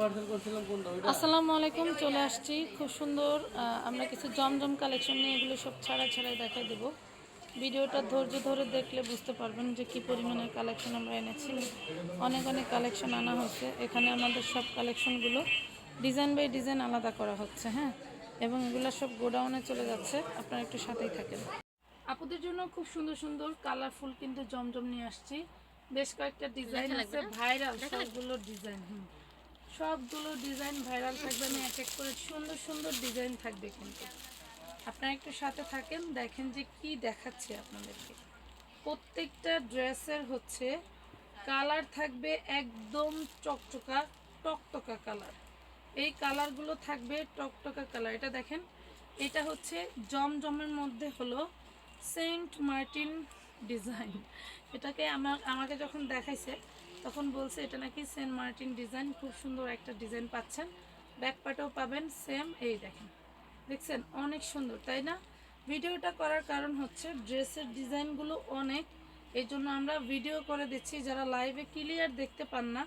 আসসালামু আলাইকুম চলে আসছি। খুব সুন্দর আমরা কিছু জমজম কালেকশন নিয়ে এগুলো সব ছাড়া ছাড়াই দেখাই দেবো। ভিডিওটা ধৈর্য ধরে দেখলে বুঝতে পারবেন যে কি পরিমাণের কালেকশন আমরা এনেছি। অনেক অনেক কালেকশন আনা হচ্ছে এখানে আমাদের সব কালেকশনগুলো ডিজাইন বাই ডিজাইন আলাদা করা হচ্ছে হ্যাঁ? এবং এগুলো সব গোডাউনে চলে যাচ্ছে। আপনারা একটু সাথেই থাকেন। আপুদের জন্য খুব সুন্দর সুন্দর কালারফুল কিন্তু জমজম নিয়ে আসছি। বেশ কয়েকটা ডিজাইন আছে ভাইরাল সবগুলো ডিজাইন হুম। সবগুলো ডিজাইন ভাইরাল থাকবে। আমি এক এক করে সুন্দর সুন্দর ডিজাইন থাকবে কিন্তু। আপনারা একটু সাথে থাকেন, দেখেন যে কি দেখাচ্ছে আপনাদেরকে। প্রত্যেকটা ড্রেসের হচ্ছে কালার থাকবে একদম চকচকা টকটকা কালার। এই কালারগুলো থাকবে টকটকা কালার। এটা দেখেন, এটা হচ্ছে জমজমের মধ্যে হলো সেন্ট মার্টিন ডিজাইন। এটাকে আমার, আমাকে যখন দেখাইছে তখন বলছে, এটা নাকি সেন্ট মার্টিন ডিজাইন, খুব সুন্দর একটা ডিজাইন পাচ্ছেন। ব্যাক পার্টেও পাবেন, সেম এই দেখেন। দেখছেন? অনেক সুন্দর, তাই না? ভিডিওটা করার কারণ হচ্ছে ড্রেসের ডিজাইনগুলো অনেক। এই জন্য আমরা ভিডিও করে দিচ্ছি, যারা লাইভে ক্লিয়ার দেখতে পান না।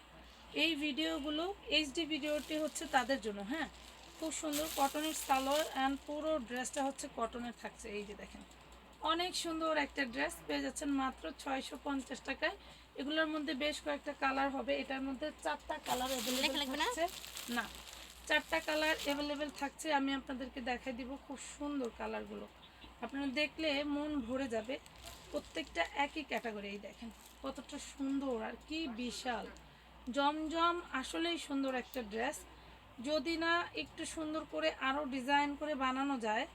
এই ভিডিওগুলো, এইচডি ভিডিওটি হচ্ছে তাদের জন্য হ্যাঁ? খুব সুন্দর কটনের সালোয়ার অ্যান্ড পুরো ড্রেসটা হচ্ছে কটনের থাকছে। এই যে দেখেন, অনেক সুন্দর একটা ড্রেস পেয়ে যাচ্ছেন মাত্র ছয়শো পঞ্চাশ টাকায়। এগুলোর মধ্যে বেশ কয়েকটা কালার হবে। এটার মধ্যে চারটা কালার অ্যাভেলেবেল থাকছে। না চারটা কালার অ্যাভেলেবেল থাকছে আমি আপনাদেরকে দেখাই দিব খুব সুন্দর কালারগুলো আপনারা দেখলে মন ভরে যাবে। প্রত্যেকটা একই ক্যাটাগরি এই দেখেন কতটা সুন্দর আর কি বিশাল। জমজম আসলেই সুন্দর একটা ড্রেস যদি না একটু সুন্দর করে আরও ডিজাইন করে বানানো যায়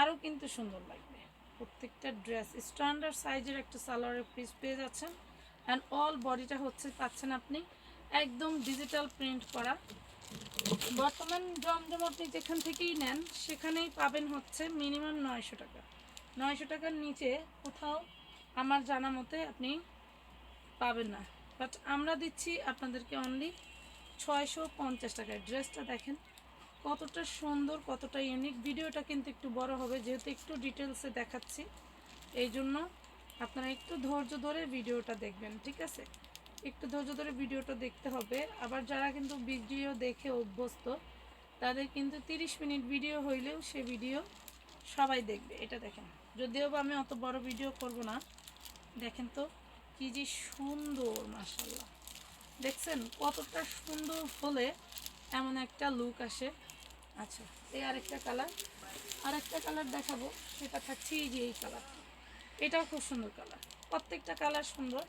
আরও কিন্তু সুন্দর লাগবে। প্রত্যেকটা ড্রেস স্ট্যান্ডার্ড সাইজের একটা সালোয়ারের পিস পেয়ে যাচ্ছেন। অ্যান্ড অল বডিটা হচ্ছে, পাচ্ছেন আপনি একদম ডিজিটাল প্রিন্ট করা। বর্তমান জমজম আপনি যেখান থেকেই নেন, সেখানেই পাবেন হচ্ছে মিনিমাম নয়শো টাকা। নয়শো টাকার নিচে কোথাও আমার জানা মতে আপনি পাবেন না। বাট আমরা দিচ্ছি আপনাদেরকে অনলি ছয়শো পঞ্চাশ টাকায়। ড্রেসটা দেখেন কতটা সুন্দর, কতটা ইউনিক ভিডিওটা কিন্তু একটু বড় হবে, যেহেতু একটু ডিটেলসে দেখাচ্ছি। এই জন্য আপনারা একটু ধৈর্য ধরে ভিডিওটা দেখবেন, ঠিক আছে? একটু ধৈর্য ধরে ভিডিওটা দেখতে হবে। আবার যারা কিন্তু ভিডিও দেখে অভ্যস্ত, তাদের কিন্তু তিরিশ মিনিট ভিডিও হইলেও সে ভিডিও সবাই দেখবে। এটা দেখেন, যদিও বা আমি অত বড় ভিডিও করব না, দেখেন তো কি যে সুন্দর মাসাল্লাহ দেখছেন? কতটা সুন্দর হলে এমন একটা লুক আসে। আচ্ছা এই আরেকটা কালার আরেকটা কালার দেখাবো, সেটা থাকছে এই যে এই কালার এটাও খুব সুন্দর কালার প্রত্যেকটা কালার সুন্দর।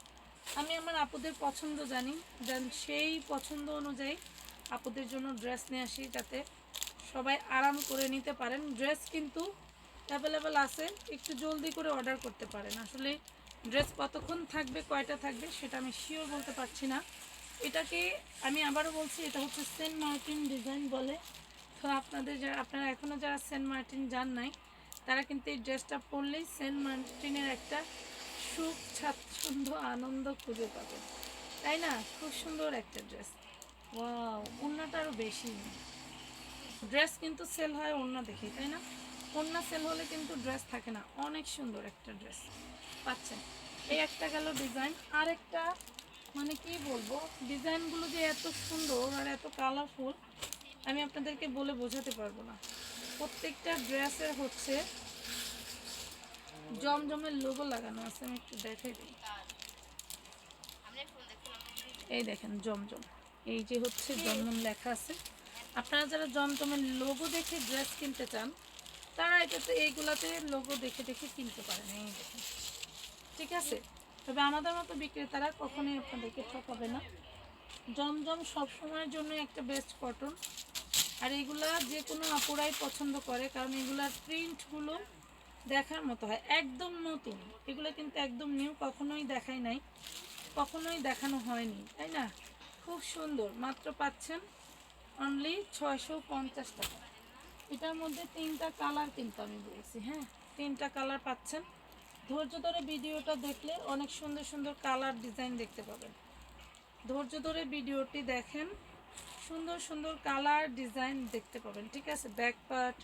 আমি আমার আপুদের পছন্দ জানি। দেন সেই পছন্দ অনুযায়ী আপুদের জন্য ড্রেস নিয়ে আসি যাতে সবাই আরাম করে নিতে পারেন। ড্রেস কিন্তু অ্যাভেলেবেল আছে, একটু জলদি করে অর্ডার করতে পারেন। আসলে ড্রেস কতক্ষণ থাকবে, কয়টা থাকবে, সেটা আমি শিওর বলতে পারছি না। এটাকে আমি আবারও বলছি, এটা হচ্ছে সেন্ট মার্টিন ডিজাইন বলে। তো আপনাদের যারা আপনারা এখনও যারা সেন্ট মার্টিন যান নাই তারা কিন্তু এই ড্রেসটা পরলেই সেন্ট মার্টিনের একটা সুখ, স্বাচ্ছন্দ্য, আনন্দ খুঁজে পাবে। তাই না? খুব সুন্দর একটা ড্রেস। ওয়াও, ওড়নাটা আরও বেশি। ড্রেস কিন্তু সেল হয় ওড়না দেখি তাই না? ওড়না সেল হলে কিন্তু ড্রেস থাকে না। অনেক সুন্দর একটা ড্রেস। পাচ্ছেন? এই একটা গেল ডিজাইন। আরেকটা মানে কি বলব? ডিজাইনগুলো যে এত সুন্দর আর এত কালারফুল, আমি আপনাদেরকে বলে বোঝাতে পারব না। প্রত্যেকটা ড্রেসের হচ্ছে জমজমের লোগো লাগানো আছে, আমি একটু দেখাই দিই। এই দেখেন জমজম। এই যে হচ্ছে জমজম লেখা আছে। আপনারা যারা জমজমের লোগো দেখে ড্রেস কিনতে চান, তারা এটাতে এইগুলাতে লোগো দেখে দেখে কিনতে পারেন। এই দেখেন। ঠিক আছে? তবে আমাদের মতো বিক্রেতারা কখনোই আপনাদেরকে ঠকাবে না। জমজম সবসময়ের জন্য একটা বেস্ট কটন আর এগুলা যে কোনো আপুরাই পছন্দ করে, কারণ এগুলার প্রিন্টগুলো দেখার মতো হয়। একদম নতুন। এগুলো কিন্তু একদম নিউ কখনোই দেখাই নাই। কখনোই দেখানো হয়নি, তাই না? খুব সুন্দর। মাত্র পাচ্ছেন অনলি ছয়শো পঞ্চাশ টাকা। এটার মধ্যে তিনটা কালার কিন্তু আমি বলছি হ্যাঁ? তিনটা কালার পাচ্ছেন। ধৈর্য ধরে ভিডিওটা দেখলে অনেক সুন্দর সুন্দর কালার ডিজাইন দেখতে পাবেন। ধৈর্য ধরে ভিডিওটি দেখেন। সুন্দর সুন্দর কালার ডিজাইন দেখতে পাবেন, ঠিক আছে? ব্যাক পার্ট,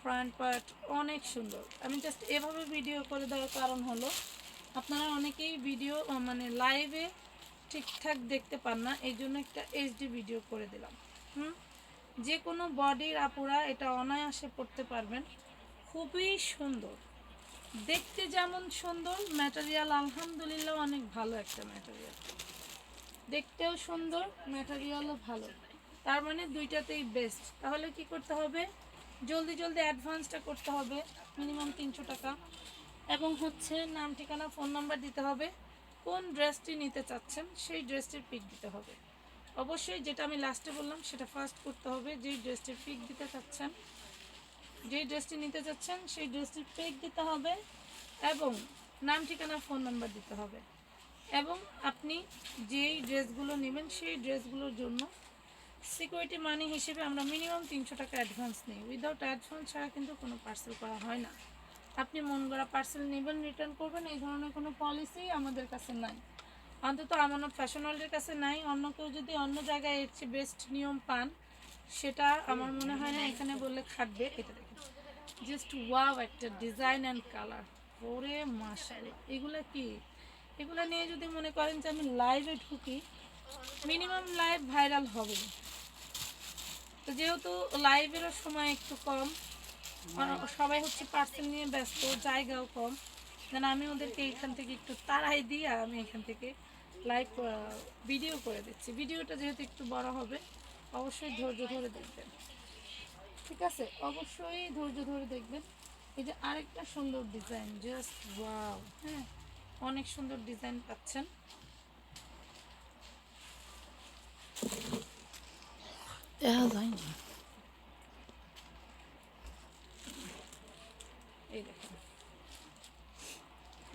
ফ্রন্ট পার্ট অনেক সুন্দর। আমি জাস্ট এভাবে ভিডিও করে দেওয়ার কারণ হলো, আপনারা অনেকেই ভিডিও মানে লাইভে ঠিকঠাক দেখতে পান না, এই জন্য একটা এইচডি ভিডিও করে দিলাম, হুম? যে কোনো বডির আপুরা এটা অনায়াসে পড়তে পারবেন, খুবই সুন্দর। দেখতে যেমন সুন্দর ম্যাটেরিয়াল আলহামদুলিল্লাহ অনেক ভালো একটা ম্যাটেরিয়াল দেখতেও সুন্দর ম্যাটেরিয়ালও ভালো। তার মানে দুইটাতেই বেস্ট তাহলে কি করতে হবে? জলদি জলদি অ্যাডভান্সটা করতে হবে মিনিমাম তিনশো টাকা। এবং হচ্ছে নাম, ঠিকানা ফোন নাম্বার দিতে হবে। কোন ড্রেসটি নিতে চাচ্ছেন, সেই ড্রেসটির পিক দিতে হবে। অবশ্যই যেটা আমি লাস্টে বললাম, সেটা ফার্স্ট করতে হবে। যেই ড্রেসটির পিক দিতে চাচ্ছেন, যেই ড্রেসটি নিতে চাচ্ছেন, সেই ড্রেসটির পিক দিতে হবে এবং নাম, ঠিকানা ফোন নাম্বার দিতে হবে। এবং আপনি যেই ড্রেসগুলো নেবেন, সেই ড্রেসগুলোর জন্য সিকিউরিটি মানি হিসেবে আমরা মিনিমাম তিনশো টাকা অ্যাডভান্স নিই। উইদাউট অ্যাডভান্স ছাড়া কিন্তু কোনো পার্সেল করা হয় না। আপনি মন গড়া পার্সেল নেবেন রিটার্ন করবেন, এই ধরনের কোনো পলিসি আমাদের কাছে নাই। অন্তত আমানত ওয়ার্ল্ডের কাছে নাই। অন্য কেউ যদি অন্য জায়গায় এর চেয়ে বেস্ট নিয়ম পান, সেটা আমার মনে হয় না এখানে বললে খাটবে, এটা দেখেন। জাস্ট ওয়াও একটা ডিজাইন অ্যান্ড কালার ওরে মাশাল এগুলো কি? এগুলো নিয়ে যদি মনে করেন যে আমি লাইভে ঢুকি মিনিমাম লাইভ ভাইরাল হবে। তো যেহেতু লাইভেরও সময় একটু কম সবাই হচ্ছে পার্সেল নিয়ে ব্যস্ত, জায়গাও কম দেন আমি ওদেরকে এখান থেকে একটু তাড়াই দিয়ে আমি এখান থেকে লাইভ ভিডিও করে দিচ্ছি। ভিডিওটা যেহেতু একটু বড় হবে, অবশ্যই ধৈর্য ধরে দেখবেন। ঠিক আছে? অবশ্যই ধৈর্য ধরে দেখবেন। এই যে আরেকটা সুন্দর ডিজাইন জাস্ট ওয়াও হ্যাঁ অনেক সুন্দর ডিজাইন পাচ্ছেন। দেখা যায় না এই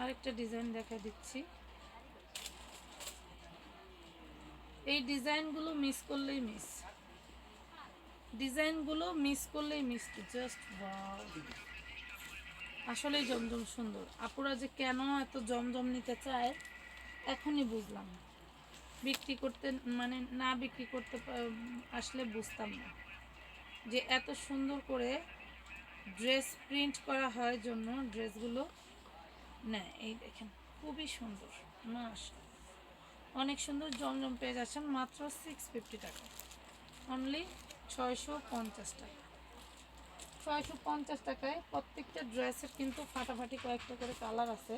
আরেকটা ডিজাইন দেখা দিচ্ছি। এই ডিজাইনগুলো মিস করলেই মিস ডিজাইনগুলো মিস করলেই মিস জাস্ট আসলেই জমজম সুন্দর। আপুরা যে কেন এত জমজম নিতে চায়, এখনই বুঝলাম বিক্রি করতে মানে না বিক্রি করতে আসলে বুঝতাম না। যে এত সুন্দর করে ড্রেস প্রিন্ট করা হয় জন্য ড্রেসগুলো নেয় এই দেখেন, খুবই সুন্দর মাস অনেক সুন্দর জমজম পেয়ে যাচ্ছেন, মাত্র সিক্স ফিফটি টাকা। অনলি ছয়শো পঞ্চাশ টাকা। ছয়শো পঞ্চাশ টাকায় প্রত্যেকটা ড্রেসের কিন্তু ফাটাফাটি কয়েকটা করে কালার আছে।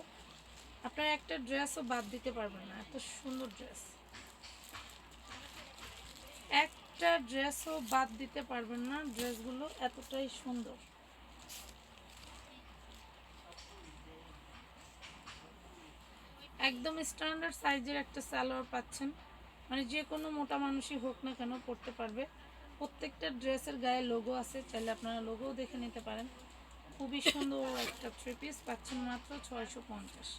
আপনার একটা ড্রেসও বাদ দিতে পারবেন না, এত সুন্দর ড্রেস। একটা ড্রেসও বাদ দিতে পারবেন না ড্রেসগুলো এতটাই সুন্দর। একদম স্ট্যান্ডার্ড সাইজের একটা সালোয়ার পাচ্ছেন। মানে যে কোনো মোটা মানুষই হোক না কেন পরতে পারবে। প্রত্যেকটা ড্রেসের গায়ে লোগো আছে, চাইলে আপনারা লোগোও দেখে নিতে পারেন। খুবই সুন্দর একটা থ্রি পিস পাচ্ছেন মাত্র ছয়শো পঞ্চাশ।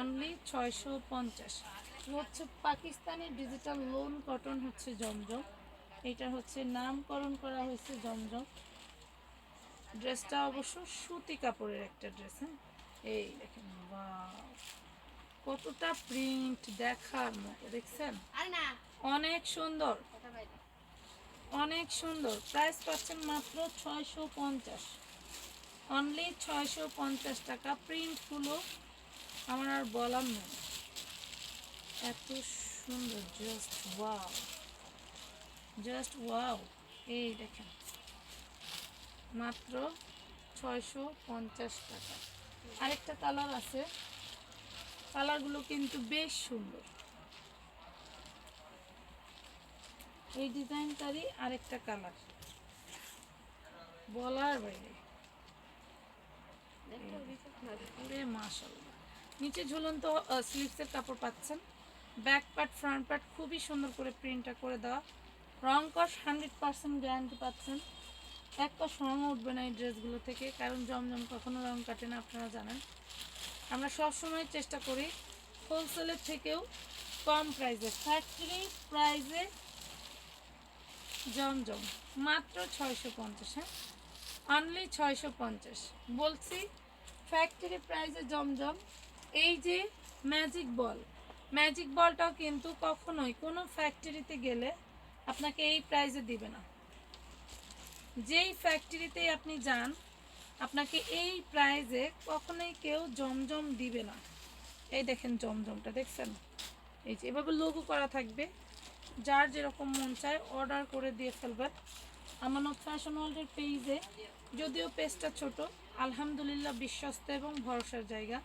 অনলি ছয়শো পঞ্চাশ। হচ্ছে পাকিস্তানি ডিজিটাল লোন কটন হচ্ছে জমজম। এটা হচ্ছে নামকরণ করা হয়েছে জমজম। ড্রেসটা অবশ্য সুতি কাপড়ের একটা ড্রেস হ্যাঁ? এই দেখেন বাহ! কতটা প্রিন্ট দেখার মতো দেখছেন? অনেক সুন্দর। অনেক সুন্দর। প্রাইস পাচ্ছেন মাত্র ছয়শো পঞ্চাশ। অনলি ছয়শো পঞ্চাশ টাকা। প্রিন্টগুলো আমার আর বলার নেই। এত সুন্দর জাস্ট ওয়াও জাস্ট ওয়াও এই দেখেন মাত্র ছয়শো পঞ্চাশ টাকা। আরেকটা কালার আছে কালারগুলো কিন্তু বেশ সুন্দর। এই ডিজাইনটারই আরেকটা কালার বলার বাইরে। মাশাল্লাহ নিচে ঝুলন্ত স্লিভসের কাপড় পাচ্ছেন। ব্যাক পার্ট ফ্রন্ট পার্ট খুবই সুন্দর করে প্রিন্টটা করে দেওয়া রং কস হান্ড্রেড পার্সেন্ট গ্যারান্টি পাচ্ছেন। এক কস রং উঠবে না এই ড্রেসগুলো থেকে, কারণ জমজম কখনো রং কাটে না, আপনারা জানেন। আমরা সবসময় চেষ্টা করি হোলসেলের থেকেও কম প্রাইসে ফ্যাক্টরি প্রাইসে জমজম। মাত্র ছয়শো পঞ্চাশ হ্যাঁ? অনলি ছয়শো পঞ্চাশ। বলছি ফ্যাক্টরি প্রাইসে জমজম, এই যে ম্যাজিক বল ম্যাজিক বলটাও কিন্তু কখনোই কোনো ফ্যাক্টরিতে গেলে আপনাকে এই প্রাইজে দিবে না। যেই ফ্যাক্টরিতেই আপনি যান, আপনাকে এই প্রাইজে কখনোই কেউ জমজম দিবে না। এই দেখেন জমজমটা, দেখছেন? এই যে, এভাবে লোগো করা থাকবে। যার যেরকম মন চায় অর্ডার করে দিয়ে ফেলবেন। আমানত ফ্যাশন ওয়ার্ল্ডের পেজে যদিও পেজটা ছোট, আলহামদুলিল্লাহ বিশ্বস্ত এবং ভরসার জায়গা।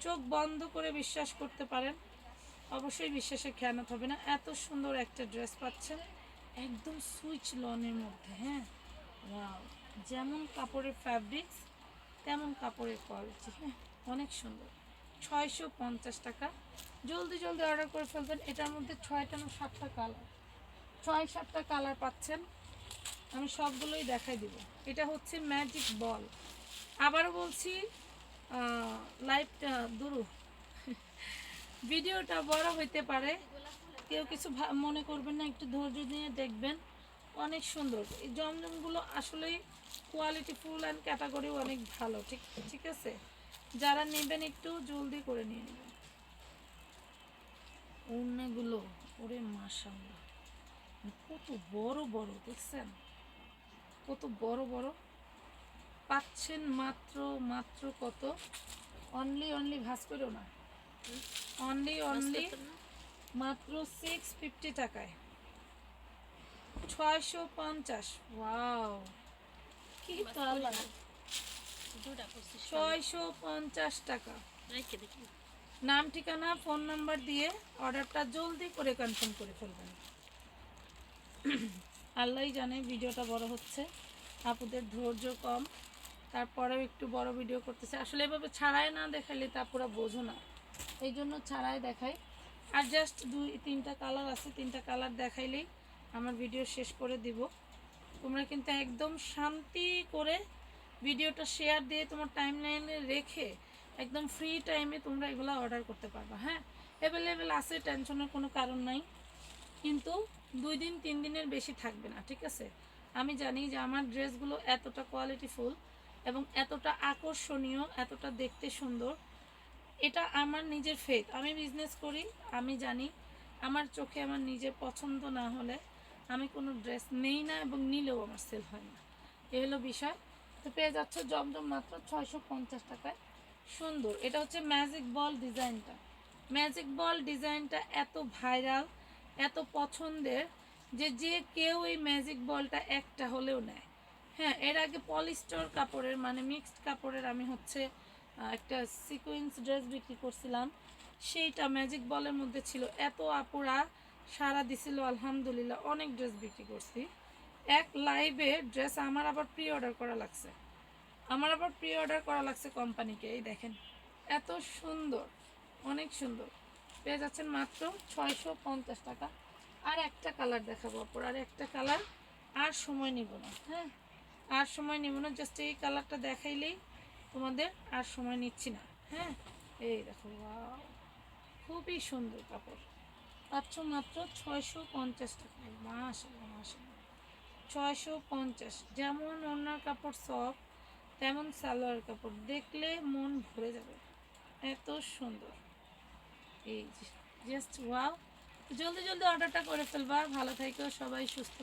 চোখ বন্ধ করে বিশ্বাস করতে পারেন। অবশ্যই বিশ্বাসে খেয়ানত হবে না। এত সুন্দর একটা ড্রেস পাচ্ছেন। একদম সুইচ লনের মধ্যে হ্যাঁ? যেমন কাপড়ের ফ্যাব্রিক্স তেমন কাপড়ের কোয়ালিটি হ্যাঁ? অনেক সুন্দর। ছয়শো পঞ্চাশ টাকা। জলদি জলদি অর্ডার করে ফেলবেন। এটার মধ্যে ছয়টা না সাতটা কালার ছয়, সাতটা কালার পাচ্ছেন। আমি সবগুলোই দেখাই দিব। এটা হচ্ছে ম্যাজিক বল আবারও বলছি লাইভটা দুরু। ভিডিওটা বড় হইতে পারে। কেউ কিছু মনে করবেন না, একটু ধৈর্য নিয়ে দেখবেন। অনেক সুন্দর। এই জমজমগুলো আসলেই কোয়ালিটি ফুল অ্যান্ড ক্যাটাগরিও অনেক ভালো, ঠিক ঠিক আছে? যারা নেবেন একটু জলদি করে নিয়ে নেবেন। অন্যগুলো ওরে মাশাল্লাহ কত বড় বড়, দেখছেন? কত বড় বড়। পাচ্ছেন মাত্র মাত্র কত? অনলি অনলি ভাস করো না। অনলি অনলি মাত্র সিক্স ফিফটি টাকায়। ছয়শো পঞ্চাশ। ওয়াও কি কালার ছয়শো পঞ্চাশ টাকা। নাম ঠিকানা ফোন নাম্বার দিয়ে অর্ডারটা জলদি করে কনফার্ম করে ফেলবেন। আল্লাহই জানে ভিডিওটা বড় হচ্ছে আপুদের ধৈর্য কম তারপরেও একটু বড় ভিডিও করতেছে। আসলে এভাবে ছাড়াই না দেখালে তা পুরো বোঝো না। এই জন্য ছাড়াই দেখাই। আর জাস্ট দুই, তিনটা কালার আছে, তিনটা কালার দেখাইলেই আমার ভিডিও শেষ করে দিব। তোমরা কিন্তু একদম শান্তি করে ভিডিওটা শেয়ার দিয়ে তোমার টাইম লাইনে রেখে একদম ফ্রি টাইমে তোমরা এগুলো অর্ডার করতে পারবা হ্যাঁ? অ্যাভেলেবেল আছে টেনশনের কোনো কারণ নাই। কিন্তু দুই দিন, তিন দিনের বেশি থাকবে না, ঠিক আছে? আমি জানি যে আমার ড্রেসগুলো এতটা কোয়ালিটিফুল এবং এতটা আকর্ষণীয়, এতটা দেখতে সুন্দর। এটা আমার নিজের ফেথ আমি বিজনেস করি, আমি জানি আমার চোখে আমার নিজের পছন্দ না হলে আমি কোনো ড্রেস নেই না এবং নিলেও আমার সেল হয় না। এ হলো বিষয়। তো পেয়ে যাচ্ছে জমজম মাত্র ছয়শো পঞ্চাশ টাকায়। সুন্দর। এটা হচ্ছে ম্যাজিক বল ডিজাইনটা ম্যাজিক বল ডিজাইনটা এত ভাইরাল এত পছন্দের যে যে কেউ এই ম্যাজিক বলটা একটা হলেও নেয়। হ্যাঁ এর আগে পলিস্টার কাপড়ের মানে মিক্সড কাপড়ের আমি হচ্ছে একটা সিকোয়েন্স ড্রেস বিক্রি করছিলাম। সেইটা ম্যাজিক বলের মধ্যে ছিল। এত আপুরা সারা দিছিল, আলহামদুলিল্লাহ, অনেক ড্রেস বিক্রি করছি। এক লাইভে ড্রেস আমার আবার প্রি অর্ডার করা লাগছে। আমার আবার প্রি অর্ডার করা লাগছে কোম্পানিকে এই দেখেন, এত সুন্দর, অনেক সুন্দর। পেয়ে যাচ্ছেন মাত্র ছয়শো পঞ্চাশ টাকা। আর একটা কালার দেখাবো অপর আর একটা কালার আর সময় নিব না হ্যাঁ? আর সময় নিব না জাস্ট এই কালারটা দেখাইলেই তোমাদের আর সময় নিচ্ছি না। হ্যাঁ? এই দেখো খুবই সুন্দর কাপড়। পাচ্ছ মাত্র ছয়শো পঞ্চাশ টাকা। মাসাল্লাহ মাসাল্লাহ ছয়শো পঞ্চাশ। যেমন ওনার কাপড় সফট তেমন সালোয়ার কাপড়। দেখলে মন ভরে যাবে। এত সুন্দর। এই জাস্ট ওয়াও জলদি জলদি অর্ডারটা করে ফেলবা। ভালো থেকো, সবাই সুস্থ